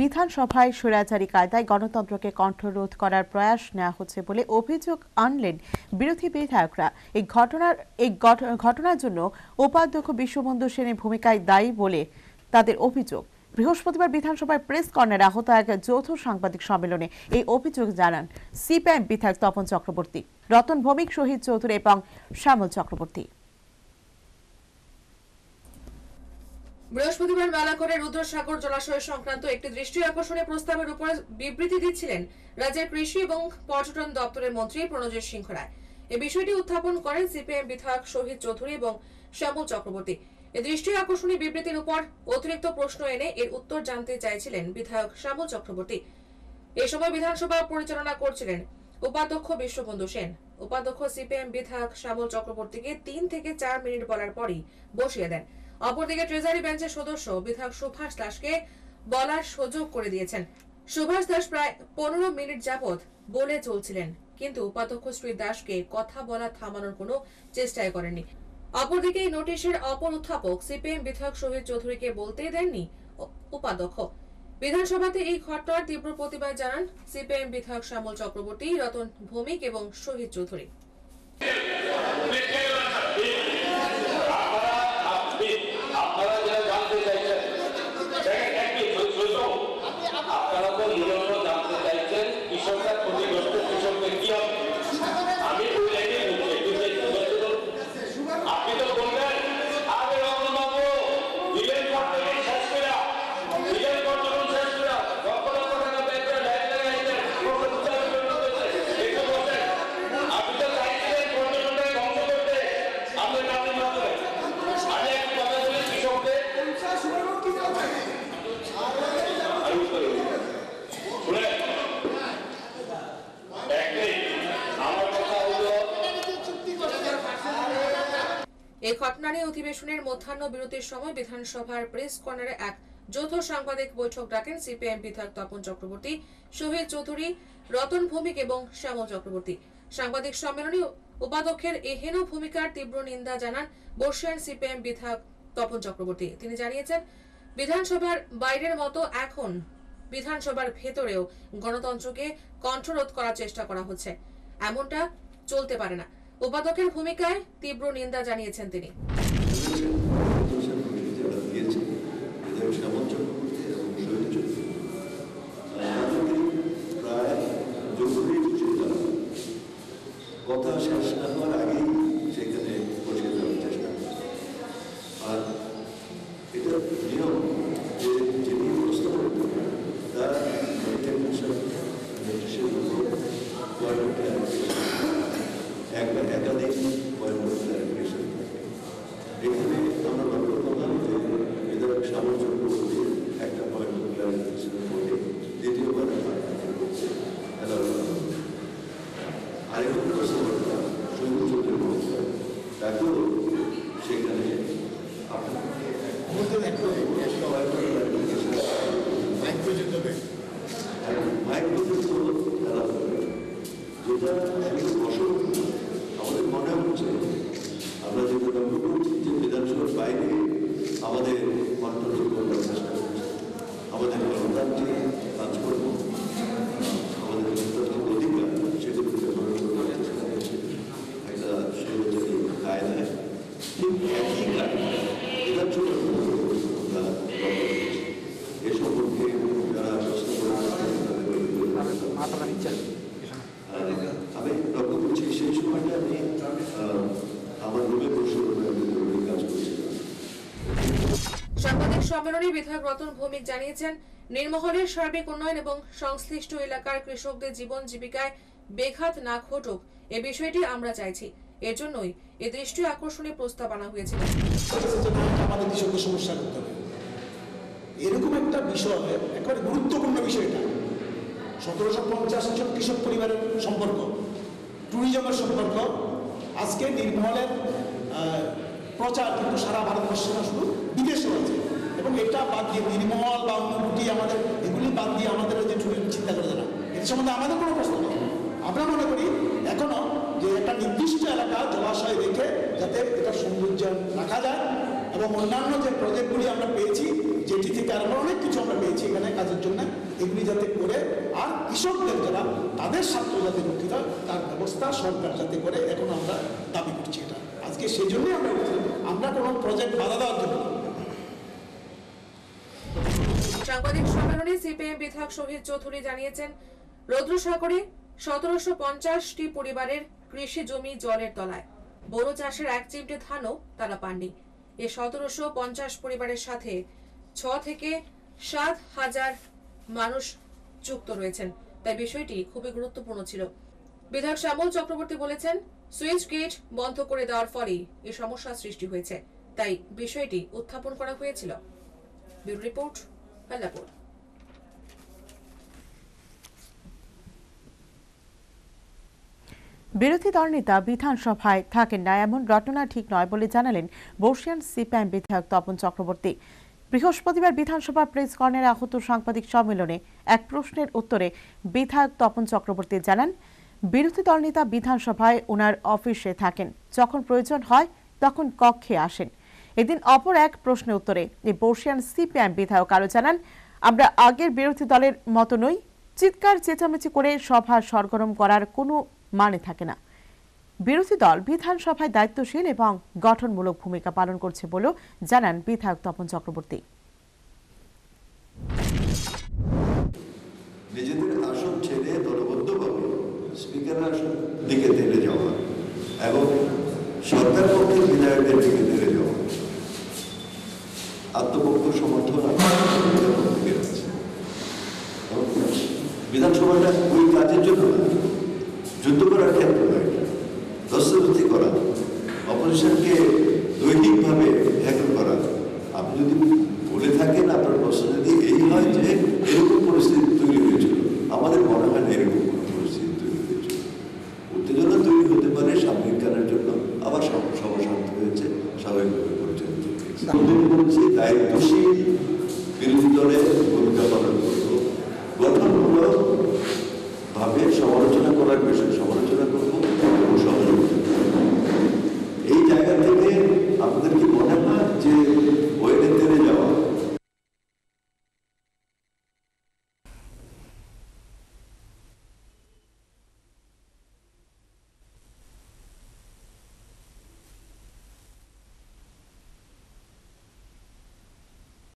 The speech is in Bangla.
বিধানসভায় স্বৈরাচারী কায়দায় গণতন্ত্রকে কণ্ঠরোধ করার প্রয়াস নেওয়া হচ্ছে বলে অভিযোগ আনলেন বিরোধী বিধায়করা। এই ঘটনার এই ঘটনার জন্য উপাধ্যক্ষ বিশ্ববন্ধু সেনের ভূমিকায় দায়ী বলে তাদের অভিযোগ। বৃহস্পতিবার বিধানসভায় প্রেস কর্নারে আহত এক যৌথ সাংবাদিক সম্মেলনে এই অভিযোগ জানান সিপিআইএম বিধায়ক তপন চক্রবর্তী, রতন ভৌমিক, শহীদ চৌধুরী এবং শ্যামল চক্রবর্তী। বৃহস্পতিবার মেলা করে রুদ্রসাগর জলাশয় সংক্রান্ত একটি দৃষ্টি আকর্ষণীয় প্রস্তাবের উপর বিবৃতি দিচ্ছিলেন রাজ্যের কৃষি এবং পর্যটন দপ্তরের মন্ত্রী প্রণজিৎ সিংহ রায়। এই বিষয়টি উত্থাপন করেন সিপিএম বিধায়ক শহীদ চৌধুরী এবং শ্যামল চক্রবর্তী। এই দৃষ্টি আকর্ষণী বিবৃতির উপর অতিরিক্ত প্রশ্ন এনে এর উত্তর জানতে চাইছিলেন বিধায়ক শ্যামল চক্রবর্তী। এ সময় বিধানসভা পরিচালনা করছিলেন উপাধ্যক্ষ বিশ্ববন্ধু সেন। উপাধ্যক্ষ সিপিএম বিধায়ক শ্যামল চক্রবর্তীকে তিন থেকে চার মিনিট বলার পরই বসিয়ে দেন। অপরদিকে ট্রেজারি বেঞ্চের সদস্য বিধায়ক সুভাষ দাসকে বলার সুযোগ করে দিয়েছেন। সুভাষ দাস প্রায় পনেরো মিনিট যাবৎ বলে চলছিলেন, কিন্তু উপাধ্যক্ষ শ্রী দাসকে কথা বলা থামানোর কোনো চেষ্টাই করেননি। অপরদিকে এই নোটিশের অপর উত্থাপক সিপিএম বিধায়ক শহীদ চৌধুরীকে বলতেই দেননি উপাধ্যক্ষ। বিধানসভাতে এই ঘটনার তীব্র প্রতিবাদ জানান সিপিএম বিধায়ক শ্যামল চক্রবর্তী, রতন ভৌমিক এবং শহীদ চৌধুরী। Eleven নিয়ে অধিবেশনের মধ্যাহ্ন বিরতির সময় বিধানসভার প্রেস কর্নারে এক যৌথ সাংবাদিক বৈঠক ডাকেন সিপিএম বিধায়ক তপন চক্রবর্তী শহীদ চৌধুরী, রতন ভৌমিক এবং শ্যামল চক্রবর্তী। সাংবাদিক সম্মেলনে উপাধ্যক্ষের এহেন ভূমিকার তীব্র নিন্দা জানান বর্ষিয়ান সিপিএম বিধায়ক তপন চক্রবর্তী। তিনি জানিয়েছেন, বিধানসভার বাইরের মতো এখন বিধানসভার ভেতরেও গণতন্ত্রকে কণ্ঠরোধ করার চেষ্টা করা হচ্ছে। এমনটা চলতে পারে না। উপাধ্যক্ষের ভূমিকায় তীব্র নিন্দা জানিয়েছেন তিনি। কথা শেষ না হওয়ার আগেই সেখানে বসে দেওয়ার চেষ্টা করে। আর এটা নিয়ম যে যিনি উপস্থাপন করবেন তার মেডিকেল মিশন নোটিশের উপর পয়েন্ট ক্লারিফিকেশন একবার একাধিক পয়েন্ট ক্লারিফিকেশন থাকে এখানে আমরা লক্ষ্য করলাম যে বিধায়ক শ্যামল চক্রবর্তীর একটা পয়েন্ট ক্লারিফিকেশনের পরে দ্বিতীয়বার অ্যালাউ করা হলো। আরেকটা প্রশ্ন করতাম শহীদ চৌধুরী মহোদয় তাকেও সেখানে আপনাকে মাইক পর্যন্ত তারা বলবে। যেটা শুধু অসম্ভব আমাদের মনে হচ্ছে আমরা যেটা লক্ষ্য করছি যে বিধানসভার বাইরে আমাদের কন্ট্রোল করার চেষ্টা করছি আমাদের গণতান্ত্রিক কাজকর্ম আমাদের গণতান্ত্রিক অধিকার সেগুলোকে হরণ করার চেষ্টা করছে একটা স্বৈরাচারী কায়দায় সাংবাদিক সম্মেলনে বিধায়ক রতন ভৌমিক জানিয়েছেন, নির্মহলের সার্বিক উন্নয়ন এবং সংশ্লিষ্ট এলাকার কৃষকদের জীবন জীবিকায় বেঘাত না ঘটুক, এ বিষয়টি আমরা চাইছি। এর জন্যই এ দৃষ্টি আকর্ষণীয় প্রস্তাব আনা হয়েছিল। আমাদের সমস্যা করতে হবে। এরকম একটা বিষয়, একেবারে গুরুত্বপূর্ণ বিষয় এটা। সতেরোশো পঞ্চাশ জন কৃষক পরিবারের সম্পর্ক, ট্যুরিজমের সম্পর্ক, আজকে নির্মলের প্রচার কিন্তু সারা ভারতবর্ষে না, শুধু বিদেশেও আছে। এবং এটা বাদ দিয়ে নির্মল বা অনুভূতি আমাদের, এগুলি বাদ দিয়ে আমাদের যে চিন্তা করে না এর সম্বন্ধে আমাদের কোনো প্রশ্ন নেই। আমরা মনে করি নির্দিষ্ট এলাকা জলাশয় রেখে যাতে এটা সৌন্দর্য রাখা যায় এবং অন্যান্য যে প্রজেক্টগুলি আমরা পেয়েছি, যেটি থেকে আরও অনেক কিছু আমরা পেয়েছি এখানে কাজের জন্য, এগুলি যাতে করে আর কৃষকদের যারা তাদের স্বার্থ যাতে রক্ষিত তার ব্যবস্থা সরকার যাতে করে এখন আমরা দাবি করছি এটা আজকে সেই জন্যই আমরা। আমরা কোনো প্রজেক্ট বাধা দেওয়ার জন্য সাংবাদিক সম্মেলনে সিপিএম বিধায়ক শহীদ চৌধুরী জানিয়েছেন, রৌদ্রসাগরে সতেরোশো পঞ্চাশটি পরিবারের কৃষি জমি জলের তলায়। বোরো চাষের এক চিমটে ধানও তারা পাননি। এ সতেরোশো পঞ্চাশ পরিবারের সাথে ছ থেকে সাত হাজার মানুষ যুক্ত রয়েছেন। তাই বিষয়টি খুবই গুরুত্বপূর্ণ ছিল। বিধায়ক শ্যামল চক্রবর্তী বলেছেন, সুইচ গেট বন্ধ করে দেওয়ার ফলেই এ সমস্যার সৃষ্টি হয়েছে। তাই বিষয়টি উত্থাপন করা হয়েছিল। ব্যুরো রিপোর্ট বেল্লাপুর বিরোধী দলনেতা বিধানসভায় থাকেন না, এমন ঘটনা ঠিক নয় বলে জানালেন বর্ষিয়ান সিপিআইএম বিধায়ক তপন চক্রবর্তী। বৃহস্পতিবার বিধানসভা প্রেস কর্নারে আহত সাংবাদিক সম্মেলনে এক প্রশ্নের উত্তরে বিধায়ক তপন চক্রবর্তী জানান, বিরোধী দলনেতা বিধানসভায় ওনার অফিসে থাকেন, যখন প্রয়োজন হয় তখন কক্ষে আসেন। এদিন অপর এক প্রশ্নের উত্তরে বর্ষিয়ান সিপিআইএম বিধায়ক আরও জানান, আমরা আগের বিরোধী দলের মতো নই, চিৎকার চেঁচামেচি করে সভা সরগরম করার কোনো মানে থাকে না। বিরোধী দল বিধানসভায় দায়িত্বশীল এবং গঠনমূলক ভূমিকা পালন করছে বলেও জানান বিধায়ক তপন চক্রবর্তী। নিজেদের আসন ছেড়ে দলবদ্ধভাবে স্পিকারের আসন দিকে যাওয়া এবং সরকার পক্ষের দিকে যাওয়া। আত্মপক্ষ সমর্থন বিধানসভাটা ওই কাজের জন্য যুদ্ধ করার ক্ষেত্রে নয় দস্তবস্তি করা অপোজিশনকে দৈনিকভাবে হ্যাকল করা। আপনি যদি